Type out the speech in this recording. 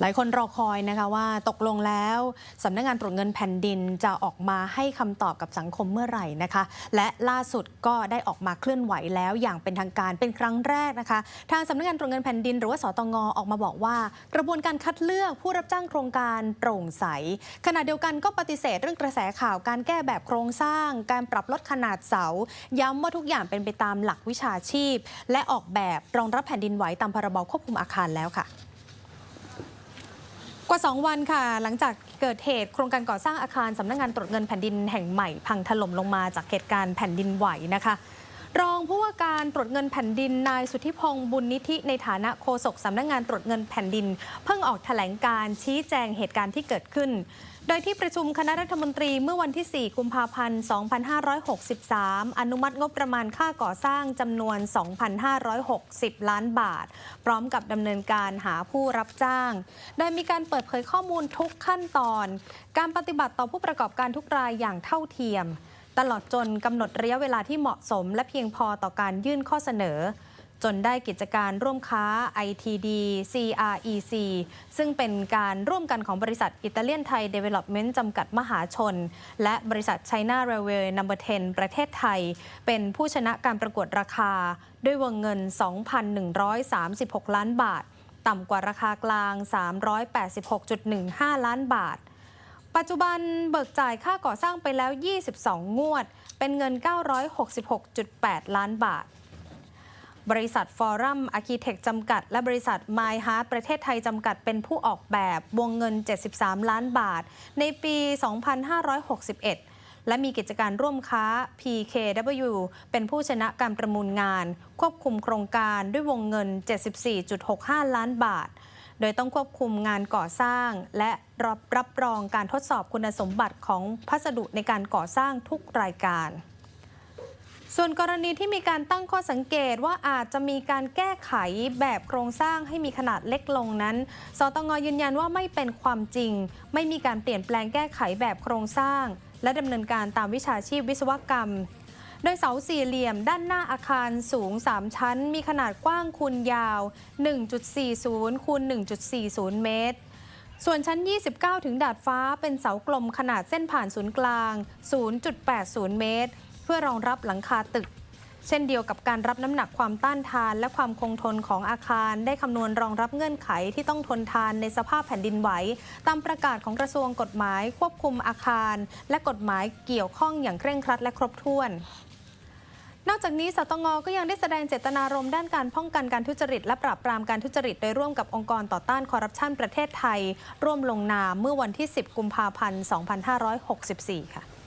หลายคนรอคอยนะคะว่าตกลงแล้วสำนักงานตรวจเงินแผ่นดินจะออกมาให้คำตอบกับสังคมเมื่อไหร่นะคะ และล่าสุดก็ได้ออกมาเคลื่อนไหวแล้วอย่างเป็นทางการเป็นครั้งแรกนะคะ ทางสำนักงานตรวจเงินแผ่นดิน หรือว่าสตงออกมาบอกว่า กระบวนการคัดเลือกผู้รับจ้างโครงการโปร่งใส ขณะเดียวกันก็ปฏิเสธเรื่องกระแสข่าวการแก้แบบโครงสร้าง การปรับลดขนาดเสา ย้ำว่าทุกอย่างเป็นไปตามหลักวิชาชีพ และออกแบบรองรับแผ่นดินไหวตามพรบควบคุมอาคารแล้วค่ะ กว่า 2 วันค่ะ หลังจากเกิดเหตุโครงการก่อสร้างอาคารสำนักงานตรวจเงินแผ่นดินแห่งใหม่ พังถล่มลงมาจากเหตุการณ์แผ่นดินไหวนะคะ รองผู้ว่าการตรวจเงินแผ่นดินนายสุทธิพงศ์บุญนิธิในฐานะโฆษกสำนักงานตรวจเงินแผ่นดิน เพิ่งออกแถลงการชี้แจงเหตุการณ์ที่เกิดขึ้น โดยที่ประชุมคณะรัฐมนตรีเมื่อวันที่ 4 กุมภาพันธ์ 2563 อนุมัติงบประมาณค่าก่อสร้างจำนวน 2,560 ล้านบาท พร้อมกับดำเนินการหาผู้รับจ้าง โดยมีการเปิดเผยข้อมูลทุกขั้นตอน การปฏิบัติต่อผู้ประกอบการทุกรายอย่างเท่าเทียม ตลอดจนกำหนดระยะเวลาที่เหมาะสม และเพียงพอต่อการยื่นข้อเสนอ จนได้กิจการร่วมค้า ITD CREC ซึ่งเป็นการร่วมกันของบริษัทอิตาเลียนไทย Development จำกัดมหาชน และบริษัท China Railway No. 10 ประเทศไทย เป็นผู้ชนะการประกวดราคา ด้วยวงเงิน 2,136 ล้านบาท ต่ำกว่าราคากลาง 386.15 ล้านบาท ปัจจุบันเบิกจ่ายค่าก่อสร้างไปแล้ว 22 งวด เป็นเงิน 966.8 ล้านบาท บริษัทฟอรัมอาร์คิเทคจำกัด และบริษัท My Heart ประเทศไทยจำกัดเป็นผู้ออกแบบวงเงิน 73 ล้านบาท ในปี 2561และมีกิจการร่วมค้า PKW เป็นผู้ชนะการประมูลงาน ควบคุมโครงการด้วยวงเงิน 74.65 ล้านบาท โดยต้องควบคุมงานก่อสร้าง และรับรับรองการทดสอบคุณสมบัติของพัสดุในการก่อสร้างทุกรายการ ส่วนกรณีที่มีการตั้งข้อสังเกตว่าอาจจะมีการแก้ไขแบบโครงสร้างให้มีขนาดเล็กลงนั้น สตงยืนยันว่าไม่เป็นความจริง ไม่มีการเปลี่ยนแปลงแก้ไขแบบโครงสร้าง และดำเนินการตามวิชาชีพวิศวกรรม โดยเสาสี่เหลี่ยมด้านหน้าอาคารสูง 3 ชั้น มีขนาดกว้างคูณยาว 1.40คูณ1.40 เมตร ส่วนชั้น 29 ถึงดาดฟ้าเป็นเสากลมขนาดเส้นผ่านศูนย์กลาง 0.80 เมตร เพื่อรองรับหลังคาตึก เช่นเดียวกับการรับน้ำหนักความต้านทาน และความคงทนของอาคาร ได้คำนวณรองรับเงื่อนไขที่ต้องทนทานในสภาพแผ่นดินไหว ตามประกาศของกระทรวงกฎหมายควบคุมอาคาร และกฎหมายเกี่ยวข้องอย่างเคร่งครัดและครบถ้วนนอกจากนี้ สตง ก็ยังได้แสดงเจตนารมณ์ด้านการป้องกันการทุจริต และปราบปรามการทุจริต โดยร่วมกับองค์กรต่อต้านคอร์รัปชันประเทศไทย ร่วมลงนามเมื่อวันที่ 10 กุมภาพันธ์ 2564 ค่ะ